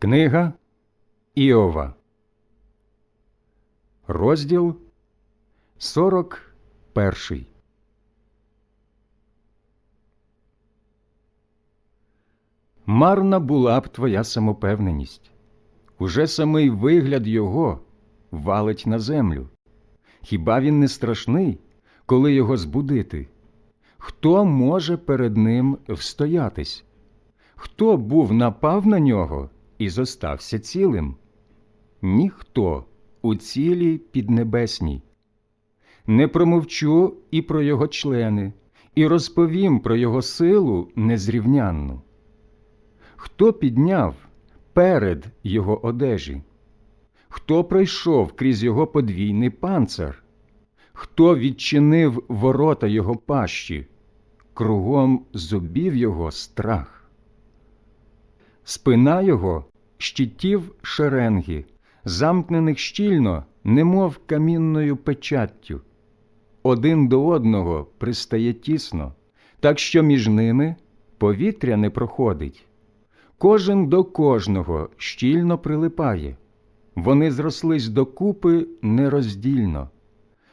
Книга Іова, розділ 41. Марна була б твоя самопевненість. Уже самий вигляд його валить на землю. Хіба він не страшний, коли його збудити? Хто може перед ним встоятись? Хто був напав на нього і зостався цілим? Ніхто у цілій піднебесній. Не промовчу і про його члени, і розповім про його силу незрівнянну. Хто підняв перед його одежі? Хто пройшов крізь його подвійний панцир? Хто відчинив ворота його пащі? Кругом зубів його страх. Спина його щитів шеренги, замкнених щільно, немов камінною печаттю. Один до одного пристає тісно, так що між ними повітря не проходить. Кожен до кожного щільно прилипає. Вони зрослись докупи нероздільно.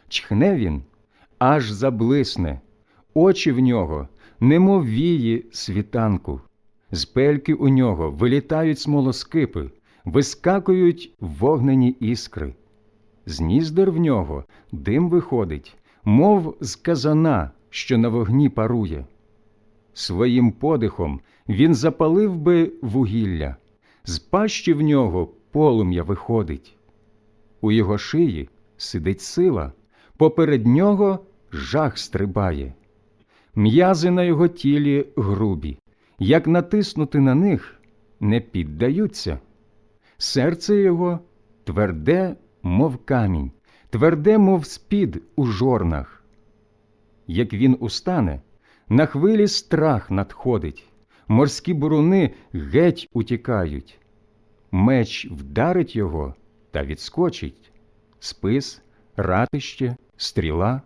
Чхне він, аж заблисне, очі в нього, немов вії світанку. З пельки у нього вилітають смолоскипи, вискакують вогнені іскри. З ніздер в нього дим виходить, мов з казана, що на вогні парує. Своїм подихом він запалив би вугілля, з пащі в нього полум'я виходить. У його шиї сидить сила, поперед нього жах стрибає. М'язи на його тілі грубі, як натиснути на них не піддаються. Серце його тверде, мов камінь, тверде, мов спід у жорнах. Як він устане, на хвилі страх надходить, морські буруни геть утікають. Меч вдарить його та відскочить, спис, ратище, стріла,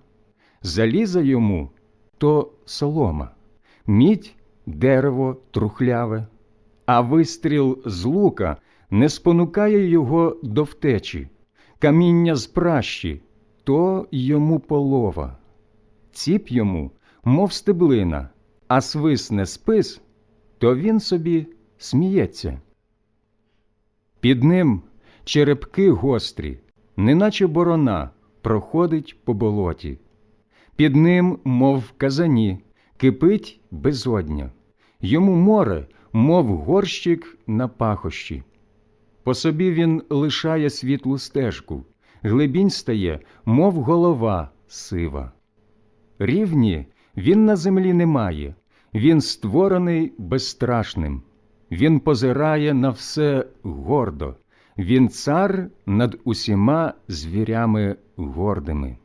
заліза йому то солома, мідь дерево трухляве, а вистріл з лука не спонукає його до втечі, каміння з пращі то йому полова, ціп йому, мов стеблина, а свисне спис, то він собі сміється. Під ним черепки гострі, неначе борона, проходить по болоті. Під ним, мов казані, кипить безодня. Йому море, мов горщик на пахощі. По собі він лишає світлу стежку, глибінь стає, мов голова сива. Рівні він на землі не має, він створений безстрашним. Він позирає на все гордо, він цар над усіма звірями гордими.